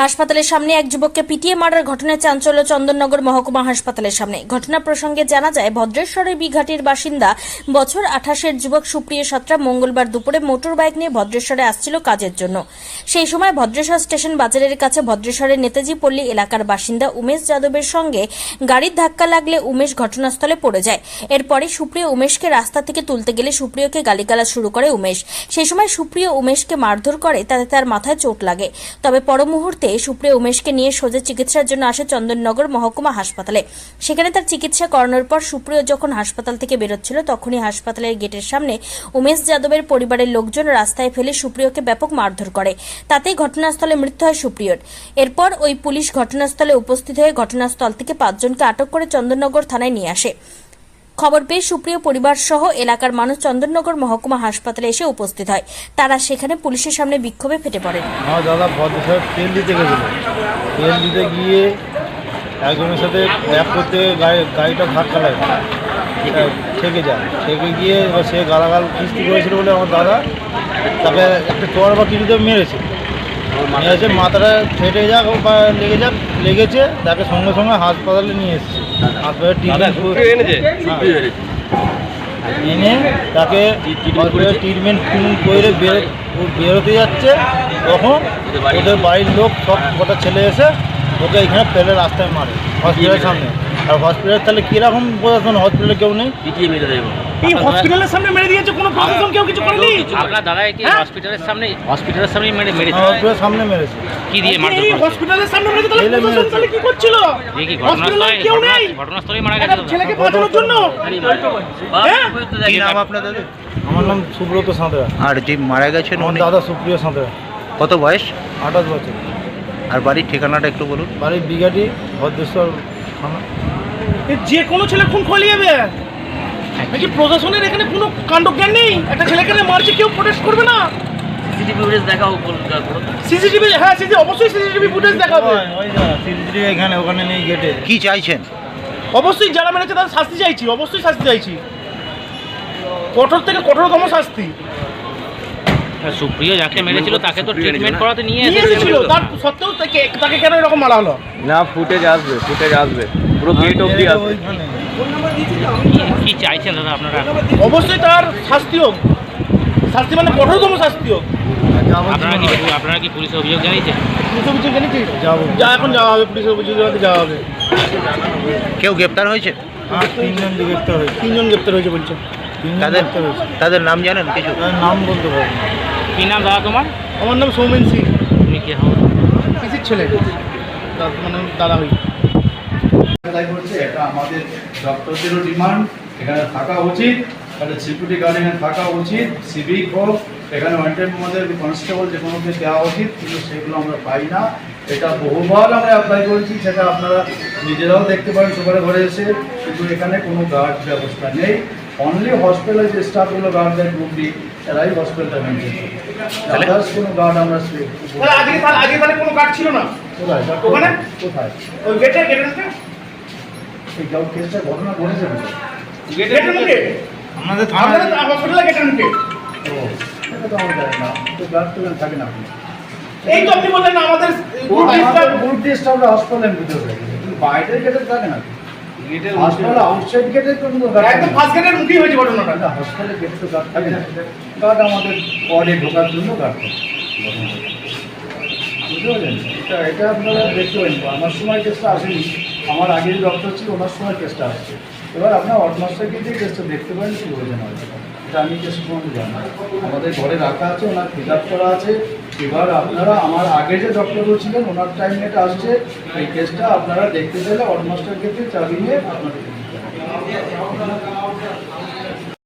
হাসপাতালের সামনে এক যুবককে পিটিয়ে মারার ঘটনায় চাঞ্চল্য চন্দননগর মহকুমা হাসপাতালের সামনে। ঘটনা প্রসঙ্গে জানা যায়, ভদ্রেশ্বরের বিঘাটির বাসিন্দা বছর আঠাশের যুবক সুপ্রিয় সাতরা মঙ্গলবার দুপুরে মোটর বাইক নিয়ে ভদ্রেশ্বরে আসছিল কাজের জন্য। সেই সময় ভদ্রেশ্বর স্টেশন বাজারের কাছে ভদ্রেশ্বরের নেতাজি পল্লী এলাকার বাসিন্দা উমেশ যাদবের সঙ্গে গাড়ির ধাক্কা লাগলে উমেশ ঘটনাস্থলে পড়ে যায়। এরপরে সুপ্রিয় উমেশকে রাস্তা থেকে তুলতে গেলে সুপ্রিয়কে গালিগালাজ শুরু করে উমেশ। সেই সময় সুপ্রিয় উমেশকে মারধর করে, তাতে তার মাথায় চোট লাগে। তবে পর মুহূর্তে সুপ্রিয় উমেশকে নিয়ে সোজা চিকিৎসার জন্য আসে চন্দননগর মহকুমা হাসপাতালে। সেখানে তার চিকিৎসা করানোর পর সুপ্রিয় যখন হাসপাতাল থেকে বেরোচ্ছিল, তখনই হাসপাতালের গেটের সামনে উমেশ যাদবের পরিবারের লোকজন রাস্তায় ফেলে সুপ্রিয়কে ব্যাপক মারধর করে। তাতেই ঘটনাস্থলে মৃত্যু হয় সুপ্রিয়র। এরপর ওই পুলিশ ঘটনাস্থলে উপস্থিত হয়ে ঘটনাস্থল থেকে পাঁচজনকে আটক করে চন্দননগর থানায় নিয়ে আসে। খবর পেয়ে সুপ্রিয় পরিবার সহ এলাকার মানুষ চন্দননগর মহকুমা হাসপাতালে এসে উপস্থিত হয়। তারা সেখানে পুলিশের সামনে বিক্ষোভে ফেটে পড়েন। আমার দাদা তেল দিতে গেছিল। তেল দিতে গিয়ে একজনের সাথে এক করতে গাড়িটা ধাক্কা লাগে। থেকে যায়। থেকে গিয়ে সে গালাগাল কিস্তি করেছিল বলে আমার দাদা তাকে একটা চড় বা কিছুতে মেরেছে। মেরেছে মাথাটা ফেটে যাক বা লেগে যাক লেগেছে তাকে সঙ্গে সঙ্গে হাসপাতালে নিয়ে এসেছে। হাসপাতালে ট্রিটমেন্ট এনে তাকে ট্রিটমেন্ট করে বেরোতে যাচ্ছে। তখন ওদের বাড়ির লোক সব কটা ছেলে এসে ওকে এখানে ফেলে রাস্তায় মারে হসপিটালের সামনে। আর হসপিটাল তাহলে কীরকম প্রশাসন? হসপিটালে কেউ নেই? পিটিয়ে মেরে দেবো। এই হসপিটালের সামনে মেরে দিয়েছে? কোনো প্রশাসন কেউ কিছু করেনি? আপনার দাদা কি হ্যাঁ? হসপিটালের সামনে হসপিটালের সামনে মেরে মেরেছে হসপিটালের সামনে মেরেছে। কি দিয়ে মারধর এই করেছে? হসপিটালের সামনে তাহলে প্রশাসন তাহলে কি করছিল? দিয়ে কি ঘটনাস্থলে কেউ নেই। ঘটনা- ঘটনাস্থলেই মারা গেছে ছেলেকে বাঁচানোর জন্য। হ্যাঁ? কি নাম আপনার আমার নাম সুব্রত সাঁতরা। আর যে মারা গেছেন উনি? দাদা সুপ্রিয় সাঁতরা। কত বয়স? আঠাশ বছর। আর বাড়ির ঠিকানাটা একটু বলুন। বাড়ির বিঘাটি ভদ্রেশ্বর এ যে কোনো ছেলে খুন খলিয়ে যাবে। নাকি প্রশাসনের এখানে কোনো কাণ্ডজ্ঞান নেই? একটা ছেলেকে মারছে কেউ প্রোটেস্ট করবে না? সিসিটিভি ফুটেজ দেখাও। সিসিটিভি হ্যাঁ সিসি অবশ্যই সিসিটিভি ফুটেজ দেখাবে। সিলিন্ডার এখানে ওখানে নেই গেটে কি চাইছেন? অবশ্যই যারা মেরেছে তাদের শাস্তি চাইছি অবশ্যই শাস্তি চাইছি। কঠোর থেকে কঠোরতম শাস্তি। সুপ্রিয় যাকে মেরেছিল তাকে তো ট্রিটমেন্ট করাতে নিয়ে এসেছিল। তার সত্ত্বেও তাকে তাকে কেন এরকম মারা হলো? না ফুটেজ আসবে ফুটেজ আসবে। পুরো গেট অবধি আসবে। কি- কি চাইছেন দাদা আপনারা? অবশ্যই তার শাস্তি হোক। শাস্তি মানে কঠোরতম শাস্তি হোক। আপনারা কি আপনারা কি পুলিশে অভিযোগ জানিয়েছেন? পুলিশ অভিযোগ জানিয়েছি। যাব। যা এখন যাওয়া হবে পুলিশের অভিযোগ জানাতে যাওয়া হবে। কেউ গ্রেপ্তার হয়েছে? আর তিনজন গ্রেপ্তার হয়েছে। তিনজন গ্রেপ্তার হয়েছে বলছে। তাদের তাদের নাম জানেন কিছু? তাদের নাম বলতে পারব। কি নাম দাদা তোমার? আমার নাম সৌমেন সিং। তুমি কি হও? পিসির ছেলে। তার মানে দাদা হই। এটা আমাদের ডক্টরদেরও ডিমান্ড এখানে থাকা উচিত। তাহলে সিকিউরিটি গার্ড এখানে থাকা উচিত সিভিক হোক এখানে ওয়ান্টেড মধ্যে কনস্টেবল যে কোনো দেওয়া উচিত কিন্তু সেগুলো আমরা পাই না। এটা বহুবার আমরা অ্যাপ্লাই করেছি সেটা আপনারা নিজেরাও দেখতে পারেন সুপারে ঘরে এসে। কিন্তু এখানে কোনো গার্ড ব্যবস্থা নেই। অনলি হসপিটালের যে স্টাফগুলো গার্ড দেয় এরাই হসপিটালটা মেনটেন করে আদার্স কোনো গার্ড আমরা তাহলে আজকে তাহলে কোনো কাজ ছিল না কোথায় ওখানে? কোথায় ওই গেটে মুখে এই কেসটা ঘটনা ঘটেছে? গেটের মুখে আমাদের থানা আমাদের হসপিটালে গেটের মুখে ও, এটা তো আমরা জানি না। তো গার্ড তো থাকে না। এই তো আপনি বললেন আমাদের আমাদের staff- group দিয়ে ভিতরে থাকে। কিন্তু বাইরের গেটে থাকে না। কোনো একদম। ফার্স্ট গেটের মুখেই হয়েছে ঘটনাটা না, hospital-এর তো guard থাকে না। Guard আমাদের ঢোকার জন্য থাকে। বুঝতে পারলেন? এটা এটা আপনারা দেখতে পারেন আমার সময় কেসটা আসেনি আমার আগের ডক্টর ছিল ওনার সময় কেসটা আসছে এবার আপনার অটমাস্টারকে দিয়ে কেসটা দেখতে পারেন কি হয়ে যাবে এটা আমি কেস সম্বন্ধে জানি আমাদের ঘরে রাখা আছে ওনার ফিল আপ করা আছে এবার আপনারা আমার আগে যে ডক্টরও ছিলেন ওনার টাইম নেট আসছে এই কেসটা আপনারা দেখতে চাইলে অলমোস্টের ক্ষেত্রে চালিয়ে আপনাদের।